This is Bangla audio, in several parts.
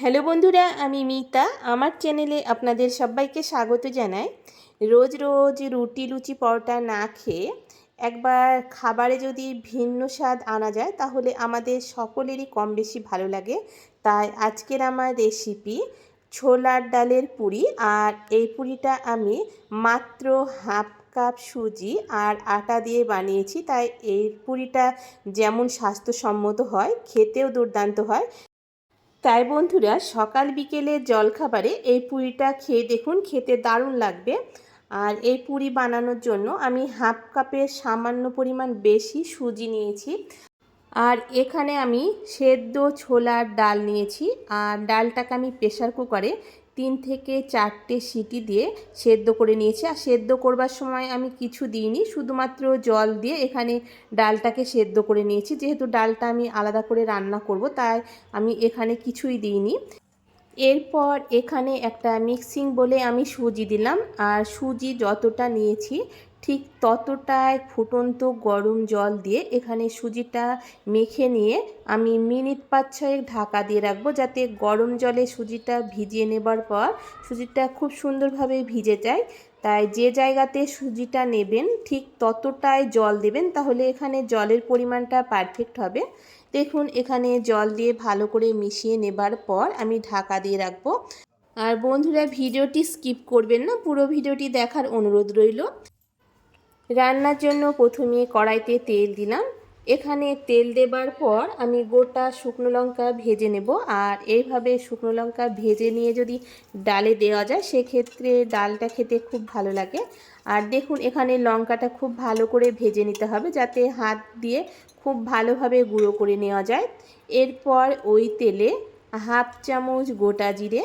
হ্যালো বন্ধুরা, আমি মিতা। আমার চ্যানেলে আপনাদের সবাইকে স্বাগত জানাই। রোজ রোজ রুটি লুচি পরোটা না খেয়ে একবার খাবারে যদি ভিন্ন স্বাদ আনা যায়, তাহলে আমাদের সকলেরই কম বেশি ভালো লাগে। তাই আজকের আমার রেসিপি ছোলার ডালের পুরি। আর এই পুরিটা আমি মাত্র হাফ কাপ সুজি আর আটা দিয়ে বানিয়েছি। তাই এই পুরিটা যেমন স্বাস্থ্যসম্মত হয়, খেতেও দুর্দান্ত হয়। তাই বন্ধুরা, সকাল বিকেলে জলখাবারে এই পুরিটা খেয়ে দেখুন, খেতে দারুণ লাগবে। আর এই পুরি বানানোর জন্য আমি হাফ কাপের সামান্য পরিমাণ বেশি সুজি নিয়েছি। আর এখানে আমি সেদ্ধ ছোলার ডাল নিয়েছি। আর ডালটাকে আমি প্রেশার কুকারে তিন থেকে চারটে সিটি দিয়ে সেদ্ধ করে নিয়েছি। আর সেদ্ধ করবার সময় আমি কিছু দিইনি, শুধুমাত্র জল দিয়ে এখানে ডালটাকে সেদ্ধ করে নিয়েছি। যেহেতু ডালটা আমি আলাদা করে রান্না করব, তাই আমি এখানে কিছুই দিইনি। এরপর এখানে একটা মিক্সিং বলে আমি সুজি দিলাম। আর সুজি যতটা নিয়েছি ঠিক ততটায় ফুটন্ত গরম জল দিয়ে এখানে সুজিটা মেখে নিয়ে আমি মিনিট পাঁচ ছয়েক ঢাকা দিয়ে রাখব যাতে গরম জলে সুজিটা ভিজিয়ে নেবার পর সুজিটা খুব সুন্দরভাবে ভিজে যায়। তাই যে জায়গাতে সুজিটা নেবেন ঠিক ততটাই জল দেবেন তাহলে এখানে জলের পরিমাণটা পারফেক্ট হবে। দেখুন এখানে জল দিয়ে ভালো করে মিশিয়ে নেবার পর আমি ঢাকা দিয়ে রাখব। আর বন্ধুরা ভিডিওটি স্কিপ করবেন না, পুরো ভিডিওটি দেখার অনুরোধ রইল। রান্নার জন্য প্রথমে কড়াইতে তেল দিলাম। এখানে তেল দেবার পর আমি গোটা শুকনো লঙ্কা ভেজে নেব। আর এইভাবে শুকনো লঙ্কা ভেজে নিয়ে যদি ডালে দেওয়া যায়, সেক্ষেত্রে ডালটা খেতে খুব ভালো লাগে। আর দেখুন, এখানে লঙ্কাটা খুব ভালো করে ভেজে নিতে হবে যাতে হাত দিয়ে খুব ভালোভাবে গুঁড়ো করে নেওয়া যায়। এরপর ওই তেলে হাফ চামচ গোটা জিরে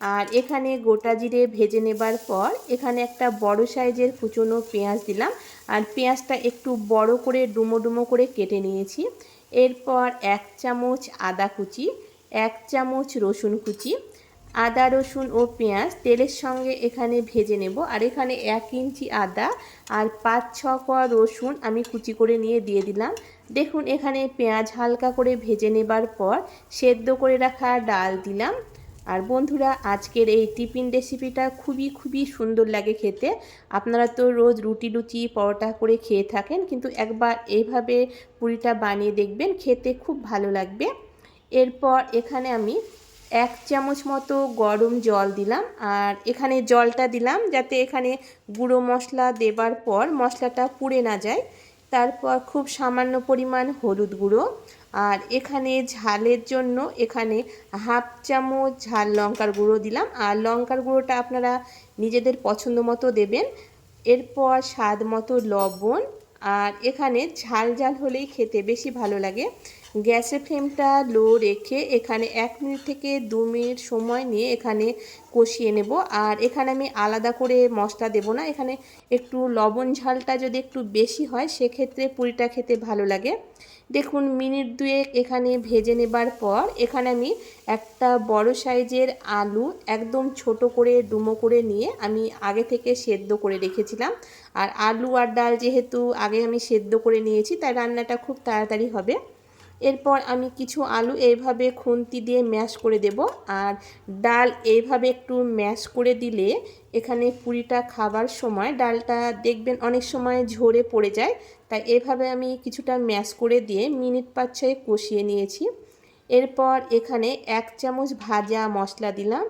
আর এখানে গোটা জিরে ভেজে নেবার পর এখানে একটা বড় সাইজের কুচনো পেঁয়াজ দিলাম। আর পেঁয়াজটা একটু বড় করে ডুমো ডুমো করে কেটে নিয়েছি। এরপর এক চামচ আদা কুচি, এক চামচ রসুন কুচি, আদা, রসুন ও পেঁয়াজ তেলের সঙ্গে এখানে ভেজে নেব। আর এখানে এক ইঞ্চি আদা আর পাঁচ, ছ কোয়া রসুন আমি কুচি করে নিয়ে দিয়ে দিলাম। দেখুন এখানে পেঁয়াজ হালকা করে ভেজে নেবার পর সেদ্ধ করে রাখা ডাল দিলাম। আর বন্ধুরা, আজকের এই টিফিন রেসিপিটা খুবই খুবই সুন্দর লাগে খেতে। আপনারা তো রোজ রুটি, লুচি, পরোটা করে খেয়ে থাকেন, কিন্তু একবার এইভাবে পুরিটা বানিয়ে দেখবেন, খেতে খুব ভালো লাগবে। এরপর এখানে আমি এক চামচ মতো গরম জল দিলাম, আর এখানে জলটা দিলাম যাতে এখানে গুঁড়ো মশলা দেবার পর মশলাটা পুড়ে না যায়। তারপর খুব সামান্য পরিমাণ হলুদ গুঁড়ো আর এখানে ঝালের জন্য এখানে হাফ চামচ ঝাল লঙ্কার গুঁড়ো দিলাম। আর লঙ্কার গুঁড়োটা আপনারা নিজেদের পছন্দ মতো দেবেন। এরপর স্বাদ মতো লবণ। আর এখানে ঝাল ঝাল হলেই খেতে বেশি ভালো লাগে। গ্যাসের ফ্লেমটা লো রেখে এখানে এক মিনিট থেকে দু মিনিট সময় নিয়ে এখানে কষিয়ে নেব। আর এখানে আমি আলাদা করে মশলা দেব না। এখানে একটু লবণ ঝালটা যদি একটু বেশি হয়, সেক্ষেত্রে পুরিটা খেতে ভালো লাগে। দেখুন, মিনিট দুয়েক এখানে ভেজে নেবার পর এখানে আমি একটা বড় সাইজের আলু একদম ছোট করে ডুমো করে নিয়ে আমি আগে থেকে সেদ্ধ করে রেখেছিলাম। আর আলু আর ডাল যেহেতু আগে আমি সেদ্ধ করে নিয়েছি, তাই রান্নাটা খুব তাড়াতাড়ি হবে। এরপর আমি কিছু আলু এইভাবে খুন্তি দিয়ে ম্যাশ করে দেব। আর ডাল এইভাবে একটু ম্যাশ করে দিলে এখানে পুরিটা খাবার সময় ডালটা দেখবেন অনেক সময় ঝরে পড়ে যায়। তাই এভাবে আমি কিছুটা ম্যাশ করে দিয়ে মিনিট পাঁচ ছয় কষিয়ে নিয়েছি। এরপর এখানে এক চামচ ভাজা মশলা দিলাম।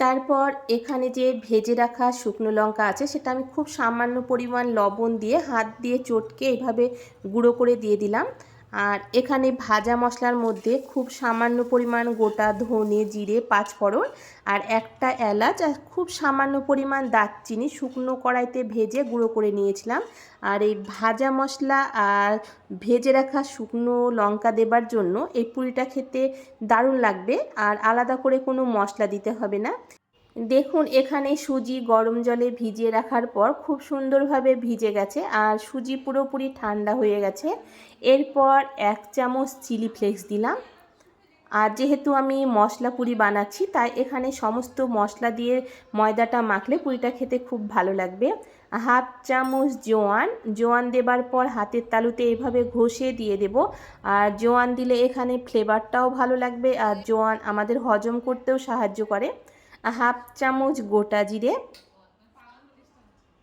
তারপর এখানে যে ভেজে রাখা শুকনো লঙ্কা আছে সেটা আমি খুব সামান্য পরিমাণ লবণ দিয়ে হাত দিয়ে চটকে এভাবে গুঁড়ো করে দিয়ে দিলাম। আর এখানে ভাজা মশলার মধ্যে খুব সামান্য পরিমাণ গোটা ধনে, জিরে, পাঁচফোড়ন আর একটা এলাচ আর খুব সামান্য পরিমাণ দারচিনি শুকনো কড়াইতে ভেজে গুঁড়ো করে নিয়েছিলাম। আর এই ভাজা মশলা আর ভেজে রাখা শুকনো লঙ্কা দেবার জন্য এই পুরিটা খেতে দারুণ লাগবে আর আলাদা করে কোনো মশলা দিতে হবে না। দেখুন, এখানে সুজি গরম জলে ভিজিয়ে রাখার পর খুব সুন্দরভাবে ভিজে গেছে আর সুজি পুরোপুরি ঠান্ডা হয়ে গেছে। এরপর এক চামচ চিলি ফ্লেক্স দিলাম। আর যেহেতু আমি মশলা পুরি বানাচ্ছি, তাই এখানে সমস্ত মশলা দিয়ে ময়দাটা মাখলে পুরিটা খেতে খুব ভালো লাগবে। হাফ চামচ জোয়ান জোয়ান দেবার পর হাতের তালুতে এভাবে ঘষে দিয়ে দেব। আর জোয়ান দিলে এখানে ফ্লেভারটাও ভালো লাগবে আর জোয়ান আমাদের হজম করতেও সাহায্য করে। হাফ চামচ গোটা জিরে,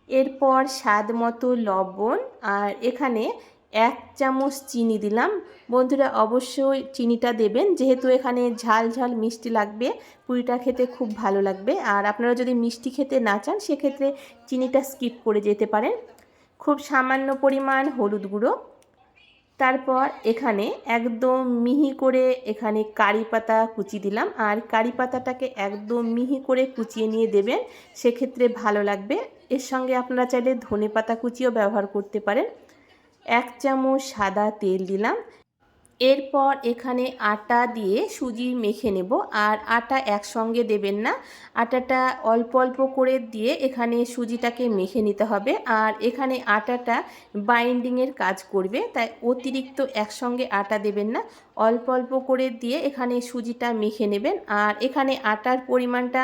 এরপর স্বাদ মতো লবণ, আর এখানে এক চামচ চিনি দিলাম। বন্ধুরা, অবশ্যই চিনিটা দেবেন, যেহেতু এখানে ঝাল ঝাল মিষ্টি লাগবে, পুরিটা খেতে খুব ভালো লাগবে। আর আপনারা যদি মিষ্টি খেতে না চান, সেক্ষেত্রে চিনিটা স্কিপ করে যেতে পারেন। খুব সামান্য পরিমাণ হলুদ গুঁড়ো তারপর এখানে একদম মিহি করে এখানে কারি পাতা কুচি দিলাম। আর কারি পাতাটাকে একদম মিহি করে কুচিয়ে নিয়ে দেবেন, সেক্ষেত্রে ভালো লাগবে। এর সঙ্গে আপনারা চাইলে ধনে পাতা কুচিও ব্যবহার করতে পারেন। এক চামচ সাদা তেল দিলাম। এরপর এখানে আটা দিয়ে সুজি মেখে নেব। আর আটা একসঙ্গে দেবেন না। আটাটা অল্প অল্প করে দিয়ে এখানে সুজিটাকে মেখে নিতে হবে। আর এখানে আটাটা বাইন্ডিংয়ের কাজ করবে। তাই অতিরিক্ত একসঙ্গে আটা দেবেন না। অল্প অল্প করে দিয়ে এখানে সুজিটা মেখে নেবেন। আর এখানে আটার পরিমাণটা,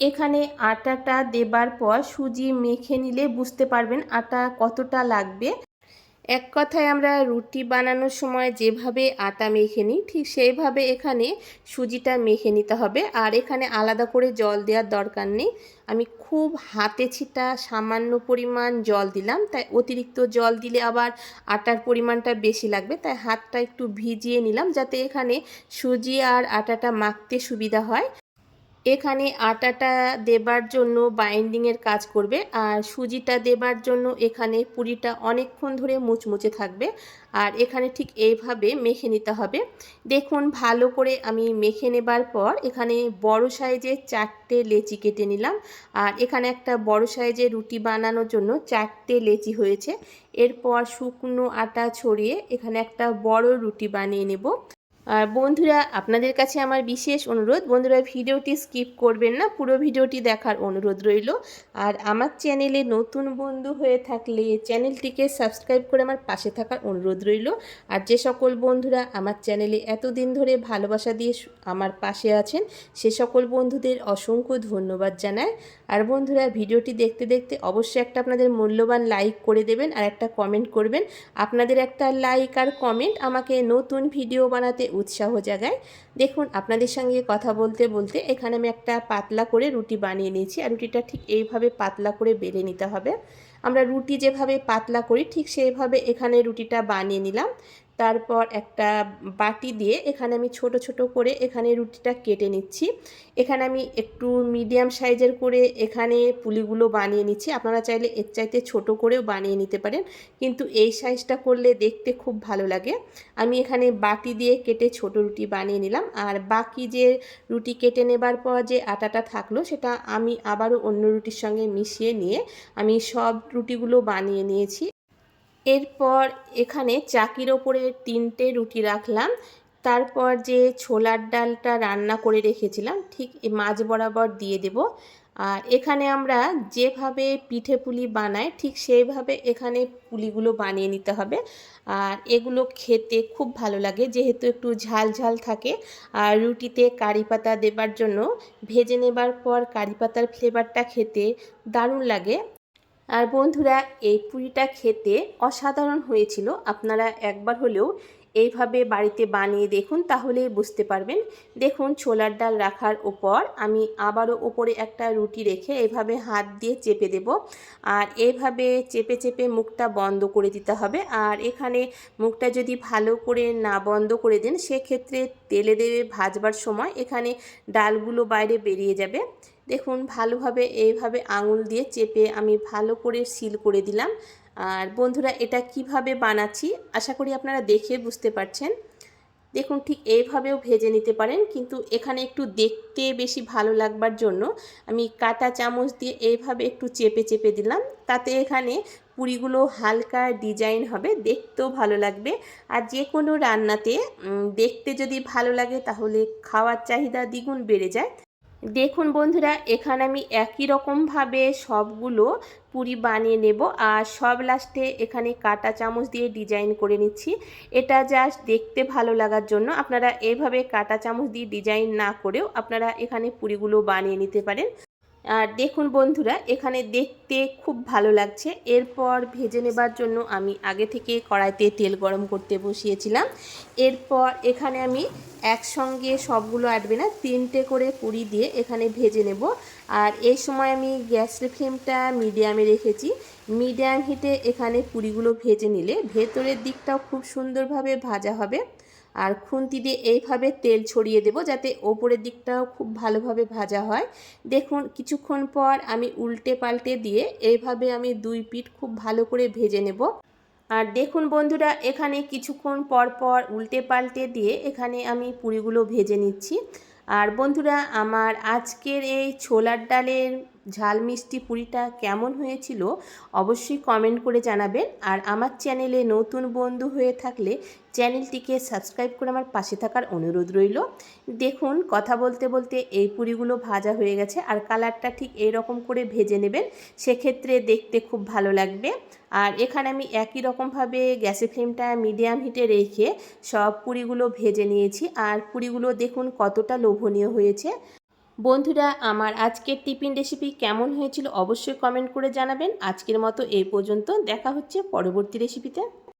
এখানে আটাটা দেবার পর সুজি মেখে নিলে বুঝতে পারবেন আটা কতটা লাগবে। এক কথায় আমরা রুটি বানানোর সময় যেভাবে আটা মেখে নিই, ঠিক সেইভাবে এখানে সুজিটা মেখে নিতে হবে। আর এখানে আলাদা করে জল দেওয়ার দরকার নেই। আমি খুব হাতে ছিটা সামান্য পরিমাণ জল দিলাম, তাই অতিরিক্ত জল দিলে আবার আটার পরিমাণটা বেশি লাগবে। তাই হাতটা একটু ভিজিয়ে নিলাম যাতে এখানে সুজি আর আটাটা মাখতে সুবিধা হয়। এখানে আটাটা দেবার জন্য বাইন্ডিংয়ের কাজ করবে আর সুজিটা দেবার জন্য এখানে পুরিটা অনেকক্ষণ ধরে মুচমুচে থাকবে। আর এখানে ঠিক এইভাবে মেখে নিতে হবে। দেখুন, ভালো করে আমি মেখে নেবার পর এখানে বড় সাইজের চারটে লেচি কেটে নিলাম। আর এখানে একটা বড় সাইজের রুটি বানানোর জন্য চারটে লেচি হয়েছে। এরপর শুকনো আটা ছড়িয়ে এখানে একটা বড় রুটি বানিয়ে নেব। আর বন্ধুরা, আপনাদের কাছে আমার বিশেষ অনুরোধ, বন্ধুরা ভিডিওটি স্কিপ করবেন না, পুরো ভিডিওটি দেখার অনুরোধ রইল। আর আমার চ্যানেলে নতুন বন্ধু হয়ে থাকলে চ্যানেলটিকে সাবস্ক্রাইব করে আমার পাশে থাকার অনুরোধ রইল। আর যে সকল বন্ধুরা আমার চ্যানেলে এতদিন ধরে ভালোবাসা দিয়ে আমার পাশে আছেন, সে সকল বন্ধুদের অসংখ্য ধন্যবাদ জানায় আর বন্ধুরা, ভিডিওটি দেখতে দেখতে অবশ্যই একটা আপনাদের মূল্যবান লাইক করে দেবেন আর একটা কমেন্ট করবেন। আপনাদের একটা লাইক আর কমেন্ট আমাকে নতুন ভিডিও বানাতে উৎসাহ জাগায়। দেখুন, আপনাদের সঙ্গে কথা বলতে বলতে এখানে আমি একটা পাতলা করে রুটি বানিয়ে নিয়েছি আর রুটিটা ঠিক এইভাবে পাতলা করে বেলে নিতে হবে। আমরা রুটি যেভাবে পাতলা করি ঠিক সেইভাবে এখানে রুটিটা বানিয়ে নিলাম। তারপর একটা বাটি দিয়ে এখানে আমি ছোট ছোট করে এখানে রুটিটা কেটে নিচ্ছি। এখানে আমি একটু মিডিয়াম সাইজের করে এখানে পুলিগুলো বানিয়ে নিচ্ছি। আপনারা চাইলে এর চাইতে ছোট করেও বানিয়ে নিতে পারেন। কিন্তু এই সাইজটা করলে দেখতে খুব ভালো লাগে। আমি এখানে বাটি দিয়ে কেটে ছোট রুটি বানিয়ে নিলাম। আর বাকি যে রুটি কেটে নেবার পর যে আটাটা থাকল, সেটা আমি আবারও অন্য রুটির সঙ্গে মিশিয়ে নিয়ে আমি সব রুটিগুলো বানিয়ে নিয়েছি। এরপর এখানে চাকির ওপরে তিনটে রুটি রাখলাম। তারপর যে ছোলার ডালটা রান্না করে রেখেছিলাম, ঠিক মাঝ বরাবর দিয়ে দেব। আর এখানে আমরা যেভাবে পিঠে পুলি বানাই, ঠিক সেইভাবে এখানে পুলিগুলো বানিয়ে নিতে হবে। আর এগুলো খেতে খুব ভালো লাগে, যেহেতু একটু ঝাল ঝাল থাকে। আর রুটিতে কারি পাতা দেবার জন্য, ভেজে নেবার পর কারি পাতার ফ্লেভারটা খেতে দারুণ লাগে। আর বন্ধুরা, এই পুরিটা খেতে অসাধারণ হয়েছিল। আপনারা একবার হলেও এইভাবে বাড়িতে বানিয়ে দেখুন তাহলে বুঝতে পারবেন। দেখুন, ছোলার ডাল রাখার ওপর আমি আবারও ওপরে একটা রুটি রেখে এভাবে হাত দিয়ে চেপে দেব। আর এইভাবে চেপে চেপে মুখটা বন্ধ করে দিতে হবে। আর এখানে মুখটা যদি ভালো করে না বন্ধ করে দেন, সেক্ষেত্রে তেলে দেবে ভাজবার সময় এখানে ডালগুলো বাইরে বেরিয়ে যাবে। দেখুন, ভালোভাবে এইভাবে আঙুল দিয়ে চেপে আমি ভালো করে সিল করে দিলাম। আর বন্ধুরা, এটা কীভাবে বানাচ্ছি আশা করি আপনারা দেখে বুঝতে পারছেন। দেখুন, ঠিক এইভাবেও ভেজে নিতে পারেন, কিন্তু এখানে একটু দেখতে বেশি ভালো লাগবার জন্য আমি কাটা চামচ দিয়ে এইভাবে একটু চেপে চেপে দিলাম। তাতে এখানে পুরিগুলো হালকা ডিজাইন হবে, দেখতেও ভালো লাগবে। আর যে কোনো রান্নাতে দেখতে যদি ভালো লাগে তাহলে খাওয়ার চাহিদা দ্বিগুণ বেড়ে যায়। দেখুন বন্ধুরা, এখানে আমি একই রকমভাবে সবগুলো পুরি বানিয়ে নেব আর সব লাস্টে এখানে কাটা চামচ দিয়ে ডিজাইন করে নিচ্ছি। এটা জাস্ট দেখতে ভালো লাগার জন্য আপনারা এভাবে কাটা চামচ দিয়ে ডিজাইন না করেও আপনারা এখানে পুরিগুলো বানিয়ে নিতে পারেন। আর দেখুন বন্ধুরা, এখানে দেখতে খুব ভালো লাগছে। এরপর ভেজে নেবার জন্য আমি আগে থেকে কড়াইতে তেল গরম করতে বসিয়েছিলাম। এরপর এখানে আমি একসঙ্গে সবগুলো আটবে না তিনটে করে পুরি দিয়ে এখানে ভেজে নেব। আর এই সময় আমি গ্যাসের ফ্লেমটা মিডিয়ামে রেখেছি। মিডিয়াম হিটে এখানে পুরিগুলো ভেজে নিলে ভেতরের দিকটাও খুব সুন্দরভাবে ভাজা হবে। আর খুন্তি দিয়ে এইভাবে তেল ছড়িয়ে দেব যাতে ওপরের দিকটাও খুব ভালোভাবে ভাজা হয়। দেখুন, কিছুক্ষণ পর আমি উল্টে পাল্টে দিয়ে এইভাবে আমি দুই পিঠ খুব ভালো করে ভেজে নেব। আর দেখুন বন্ধুরা, এখানে কিছুক্ষণ পর পর উল্টে পাল্টে দিয়ে এখানে আমি পুরিগুলো ভেজে নিচ্ছি। আর বন্ধুরা, আমার আজকের এই ছোলার ডালের ঝাল মিষ্টি পুরিটা কেমন হয়েছিল অবশ্যই কমেন্ট করে জানাবেন। আর আমার চ্যানেলে নতুন বন্ধু হয়ে থাকলে চ্যানেলটিকে সাবস্ক্রাইব করে আমার পাশে থাকার অনুরোধ রইল। দেখুন, কথা বলতে বলতে এই পুরিগুলো ভাজা হয়ে গেছে আর কালারটা ঠিক এই রকম করে ভেজে নেবেন, সেক্ষেত্রে দেখতে খুব ভালো লাগবে। আর এখানে আমি একই রকমভাবে গ্যাসের ফ্লেমটা মিডিয়াম হিটে রেখে সব পুরিগুলো ভেজে নিয়েছি। আর পুরিগুলো দেখুন কতটা লোভনীয় হয়েছে। বন্ধুরা, আমার আজকের টিফিন রেসিপি কেমন হয়েছিল অবশ্যই কমেন্ট করে জানাবেন। আজকের মতো এই পর্যন্ত, দেখা হচ্ছে পরবর্তী রেসিপিতে